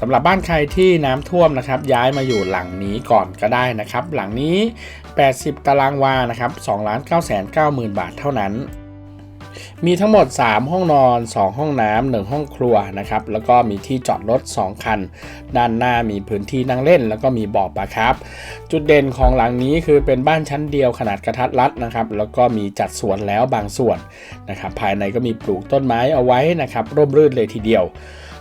สำหรับบ้านใครที่น้ำท่วมนะครับ ย้ายมาอยู่หลังนี้ก่อนก็ได้นะครับ หลังนี้ 80 ตารางวานะครับ2ล้าน9 9 0 0 0 บาทเท่านั้น มีทั้งหมด 3 ห้องนอน 2 ห้องน้ำ1ห้องครัวนะครับ แล้วก็มีที่จอดรถ 2 คัน ด้านหน้ามีพื้นที่นั่งเล่น แล้วก็มีบ่อปลาครับ จุดเด่นของหลังนี้คือเป็นบ้านชั้นเดียวขนาดกระทัดรัดนะครับ แล้วก็มีจัดสวนแล้วบางส่วนนะครับ ภายในก็มีปลูกต้นไม้เอาไว้นะครับ ร่มรื่นเลยทีเดียว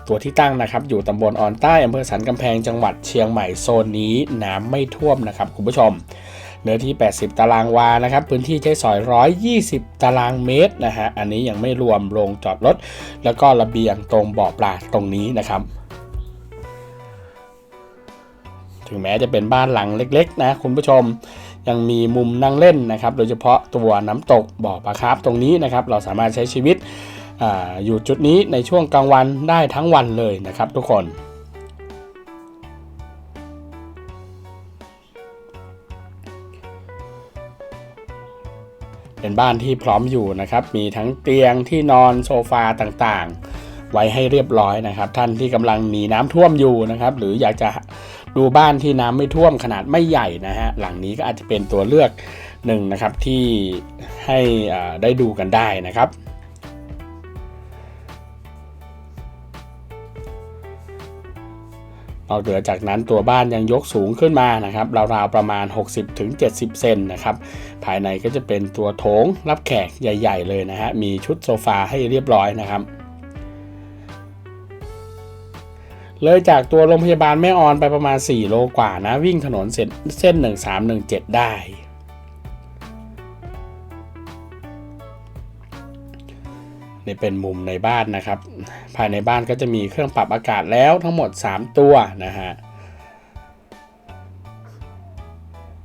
ตัวที่ตั้งนะครับอยู่ตำบลออนใต้อำเภอสันกำแพงจังหวัดเชียงใหม่โซนนี้น้ำไม่ท่วมนะครับคุณผู้ชม เนื้อที่ 80 ตารางวานะครับพื้นที่ใช้สอย 120 ตารางเมตรนะฮะอันนี้ยังไม่รวมโรงจอดรถแล้วก็ระเบียงตรงบ่อปลาตรงนี้นะครับถึงแม้จะเป็นบ้านหลังเล็กๆ นะคุณผู้ชมยังมีมุมนั่งเล่นนะครับ โดยเฉพาะตัวน้ำตกบ่อปลาคาร์ฟตรงนี้นะครับ เราสามารถใช้ชีวิต อยู่จุดนี้ในช่วงกลางวันได้ทั้งวันเลยนะครับทุกคนเป็นบ้านที่พร้อมอยู่นะครับ มีทั้งเตียงที่นอนโซฟาต่างๆ ไว้ให้เรียบร้อยนะครับ ท่านที่กำลังมีน้ำท่วมอยู่นะครับ หรืออยากจะดูบ้านที่น้ำไม่ท่วมขนาดไม่ใหญ่นะฮะ หลังนี้ก็อาจจะเป็นตัวเลือกหนึ่งนะครับที่ให้ได้ดูกันได้นะครับ นอกเหนือจากนั้นตัวบ้านยังยกสูงขึ้นมานะครับราวๆประมาณ 60-70 เซนนะครับภายในก็จะเป็นตัวโถงรับแขกใหญ่ ๆ เลยนะฮะมีชุดโซฟาให้เรียบร้อยนะครับเลยจากตัวโรงพยาบาลแม่ออนไปประมาณ 4 โลกว่านะ วิ่งถนนเส้นเส้น1317 ได้ นี่เป็นมุมในบ้านนะครับ ภายในบ้านก็จะมีเครื่องปรับอากาศแล้วทั้งหมด 3 ตัวนะฮะ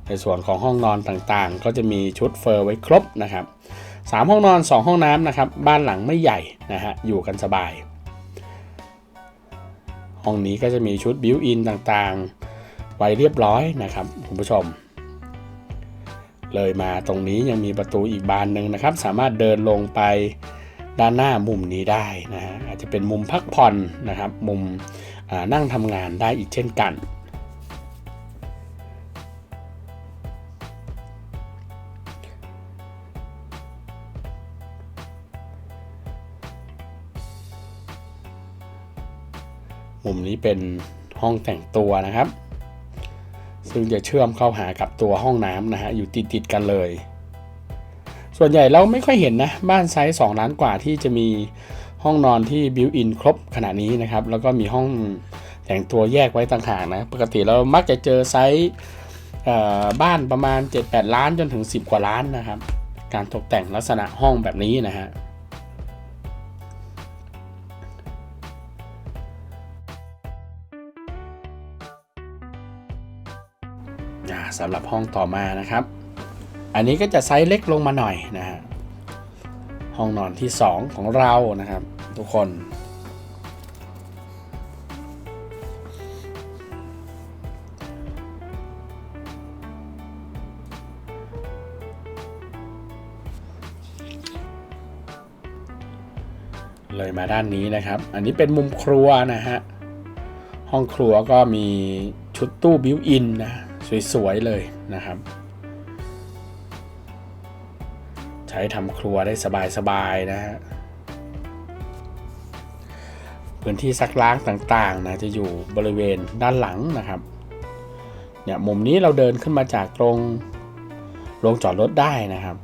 ในส่วนของห้องนอนต่างๆ ก็จะมีชุดเฟอร์ไว้ครบนะครับ3ห้องนอน 2 ห้องน้ำนะครับ บ้านหลังไม่ใหญ่นะฮะอยู่กันสบาย ห้องนี้ก็จะมีชุดบิวอินต่างๆ ไว้เรียบร้อยนะครับคุณผู้ชม เลยมาตรงนี้ยังมีประตูอีกบานหนึ่งนะครับ สามารถเดินลงไป ด้านหน้ามุมนี้ได้นะฮะอาจจะเป็นมุมพักผ่อนนะครับ มุมนั่งทำงานได้อีกเช่นกัน มุมนี้เป็นห้องแต่งตัวนะครับ ซึ่งจะเชื่อมเข้าหากับตัวห้องน้ำนะฮะอยู่ติดติดกันเลย ส่วนใหญ่เราไม่ค่อยเห็นนะ บ้านไซส์2ล้านกว่าที่จะมีห้องนอนที่บิวอินครบขนาดนี้นะครับ แล้วก็มีห้องแต่งตัวแยกไว้ต่างหากนะ ปกติเรามักจะเจอไซส์บ้านประมาณ 7-8 ล้านจนถึง 10 กว่าล้านนะครับ การตกแต่งลักษณะห้องแบบนี้นะฮะสำหรับห้องต่อมานะครับ อันนี้ก็จะไซส์เล็กลงมาหน่อยนะฮะห้องนอนที่ 2 ของเรานะครับ ทุกคน เลยมาด้านนี้นะครับ อันนี้เป็นมุมครัวนะฮะ ห้องครัวก็มีชุดตู้บิวอินนะ สวย ๆ เลยนะครับ ใช้ทำครัวได้สบายๆนะฮะพื้นที่ซักล้างต่างๆนะจะอยู่บริเวณด้านหลังนะครับเนี่ยมุมนี้เราเดินขึ้นมาจากตรงโรงจอดรถได้นะครับ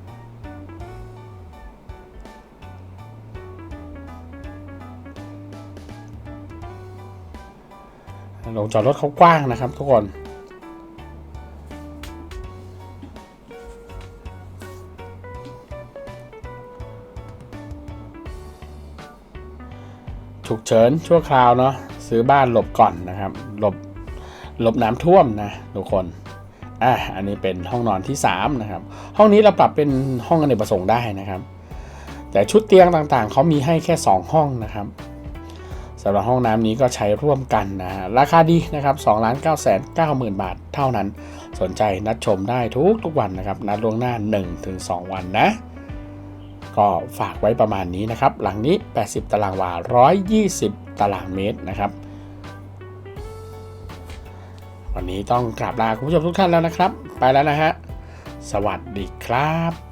โรงจอดรถเขากว้างนะครับทุกคน ฉุกเฉินชั่วคราวเนาะซื้อบ้านหลบก่อนนะครับ หลบหลบน้ำท่วมนะทุกคนอะอันนี้เป็นห้องนอนที่3นะครับห้องนี้เราปรับเป็นห้องอเนกประสงค์ได้นะครับ แต่ชุดเตียงต่างๆเขามีให้แค่ 2 ห้องนะครับสำหรับห้องน้ำนี้ก็ใช้ร่วมกันนะฮะราคาดีนะครับ2ล้าน9 9 0 0 0 0 บาทเท่านั้น สนใจนัดชมได้ทุกทุกวันนะครับ นัดล่วงหน้า 1-2 วันนะ ก็ฝากไว้ประมาณนี้นะครับ หลังนี้ 80 ตารางวา 120 ตารางเมตรนะครับ วันนี้ต้องกลับลาคุณผู้ชมทุกท่านแล้วนะครับ ไปแล้วนะฮะ สวัสดีครับ